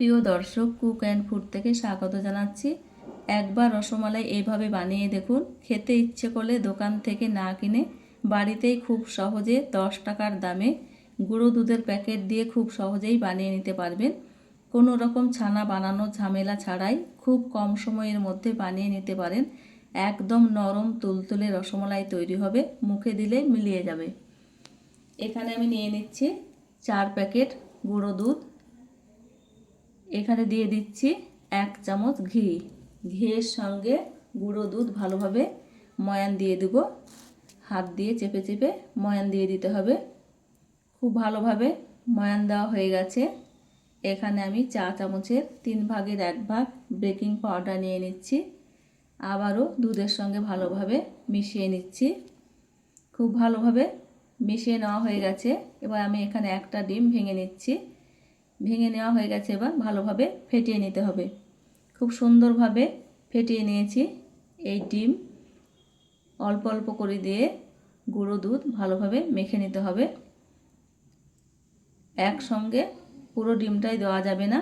প্রিয় দর্শক, cook and food থেকে স্বাগত জানাচ্ছি। একবার রসমালাই এইভাবে বানিয়ে দেখুন। খেতে ইচ্ছে করলে দোকান থেকে না কিনে বাড়িতেই খুব সহজে দশ টাকার দামে গুঁড়ো দুধের প্যাকেট দিয়ে খুব সহজেই বানিয়ে নিতে পারবেন। কোনো রকম ছানা বানানো ঝামেলা ছাড়াই খুব কম সময়ের মধ্যে বানিয়ে নিতে পারেন। একদম নরম তুলতুলে রসমালাই তৈরি হবে, মুখে দিলে মিলিয়ে যাবে। এখানে আমি নিয়ে নিচ্ছি চার প্যাকেট গুঁড়ো দুধ। এখানে দিয়ে দিচ্ছি এক চামচ ঘি। ঘিয়ের সঙ্গে গুঁড়ো দুধ ভালোভাবে ময়ান দিয়ে দেব। হাত দিয়ে চেপে চেপে ময়ান দিয়ে দিতে হবে। খুব ভালোভাবে ময়ান দেওয়া হয়ে গেছে। এখানে আমি চা চামচের তিন ভাগের এক ভাগ বেকিং পাউডার নিয়ে নিচ্ছি। আবারও দুধের সঙ্গে ভালোভাবে মিশিয়ে নিচ্ছি। খুব ভালোভাবে মিশিয়ে নেওয়া হয়ে গেছে। এবার আমি এখানে একটা ডিম ভেঙে নিচ্ছি। ভেঙে নেওয়া হয়ে গেছে, এবার ভালোভাবে ফেটিয়ে নিতে হবে। খুব সুন্দরভাবে ফেটিয়ে নিয়েছি এই ডিম। অল্প অল্প করে দিয়ে গুঁড়ো দুধ ভালোভাবে মেখে নিতে হবে। একসঙ্গে পুরো ডিমটাই দেওয়া যাবে না।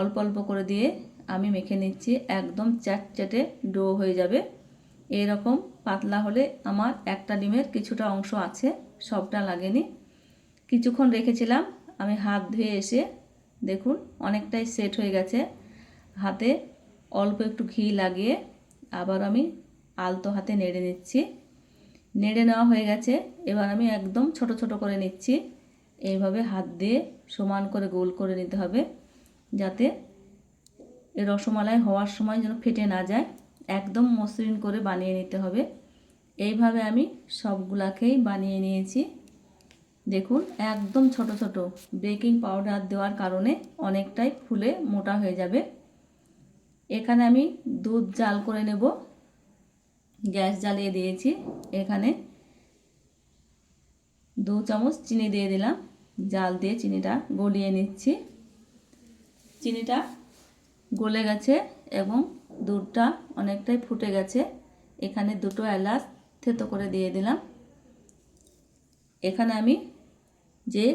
অল্প অল্প করে দিয়ে আমি মেখে নিচ্ছি, একদম চ্যাটচ্যাটে ডো হয়ে যাবে। এরকম পাতলা হলে আমার একটা ডিমের কিছুটা অংশ আছে, সবটা লাগেনি। কিছুক্ষণ রেখেছিলাম আমি হাত ধুয়ে এসে দেখুন অনেকটাই সেট হয়ে গেছে। হাতে অল্প একটু ঘি লাগিয়ে আবার আমি আলতো হাতে নেড়ে নিচ্ছি। নেড়ে নেওয়া হয়ে গেছে, এবার আমি একদম ছোট ছোট করে নিচ্ছি। এইভাবে হাত দিয়ে সমান করে গোল করে নিতে হবে যাতে এ রসমালাই হওয়ার সময় যেন ফেটে না যায়। একদম মসৃণ করে বানিয়ে নিতে হবে। এইভাবে আমি সবগুলাকেই বানিয়ে নিয়েছি। দেখুন, একদম ছোট ছোট। বেকিং পাউডার দেওয়ার কারণে অনেকটাই ফুলে মোটা হয়ে যাবে। এখানে আমি দুধ জাল করে নেব। গ্যাস জ্বালিয়ে দিয়েছি। এখানে দু চামচ চিনি দিয়ে দিলাম। জাল দিয়ে চিনিটা গলিয়ে নিচ্ছি। চিনিটা গলে গেছে এবং দুধটা অনেকটাই ফুটে গেছে। এখানে দুটো এলাচ থেতো করে দিয়ে দিলাম। এখানে আমি যে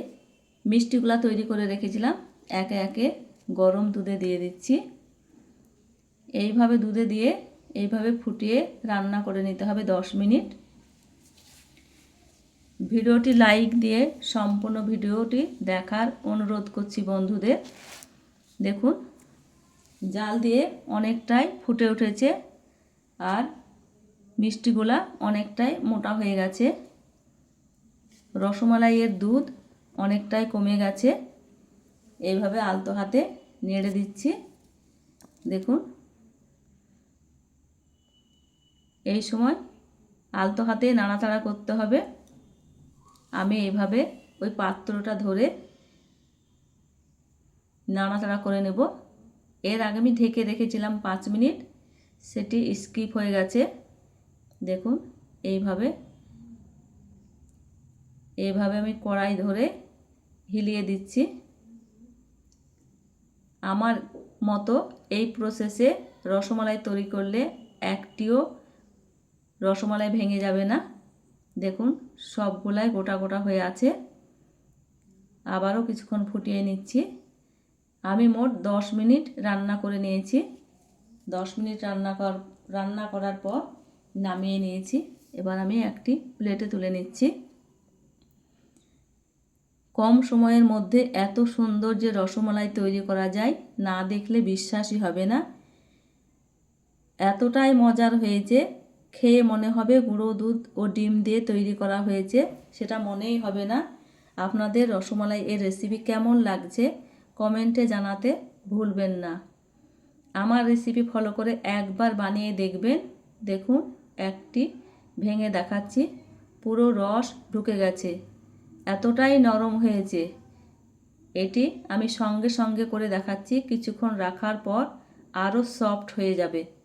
মিষ্টিগুলা তৈরি করে রেখেছিলাম, একে একে গরম দুধে দিয়ে দিচ্ছি। এইভাবে দুধে দিয়ে এইভাবে ফুটিয়ে রান্না করে নিতে হবে দশ মিনিট। ভিডিওটি লাইক দিয়ে সম্পূর্ণ ভিডিওটি দেখার অনুরোধ করছি বন্ধুদের। দেখুন, জাল দিয়ে অনেকটাই ফুটে উঠেছে আর মিষ্টিগুলা অনেকটাই মোটা হয়ে গেছে। রসমালাইয়ের দুধ অনেকটাই কমে গেছে। এইভাবে আলতো হাতে নেড়ে দিচ্ছি। দেখুন। এই সময় আলতো হাতে নাড়াচাড়া করতে হবে। আমি এইভাবে ওই পাত্রটা ধরে নাড়াচাড়া করে নেব। এর আগে আমি ঢেকে রেখেছিলাম পাঁচ মিনিট। সেটি স্কিপ হয়ে গেছে। দেখুন, এইভাবে এইভাবে আমি কড়াই ধরে হিলিয়ে দিচ্ছি। আমার মতো এই প্রসেসে রসমালাই তৈরি করলে একটিও রসমালাই ভেঙে যাবে না। দেখুন, সবগুলাই গোটা গোটা হয়ে আছে। আবারও কিছুক্ষণ ফুটিয়ে নিচ্ছি। আমি মোট দশ মিনিট রান্না করে নিয়েছি। দশ মিনিট রান্না কর, রান্না করার পর নামিয়ে নিয়েছি। এবার আমি একটি প্লেটে তুলে নিচ্ছি। কম সময়ের মধ্যে এত সুন্দর যে রসমালাই তৈরি করা যায়, না দেখলে বিশ্বাসই হবে না। এতটাই মজার হয়েছে, খেয়ে মনে হবে গুঁড়ো দুধ ও ডিম দিয়ে তৈরি করা হয়েছে, সেটা মনেই হবে না। আপনাদের রসমালাই এর রেসিপি কেমন লাগছে কমেন্টে জানাতে ভুলবেন না। আমার রেসিপি ফলো করে একবার বানিয়ে দেখবেন। দেখুন, একটি ভেঙে দেখাচ্ছি, পুরো রস ঢুকে গেছে। এতটাই নরম হয়েছে। এটি আমি সঙ্গে সঙ্গে করে দেখাচ্ছি, কিছুক্ষণ রাখার পর আরও সফট হয়ে যাবে।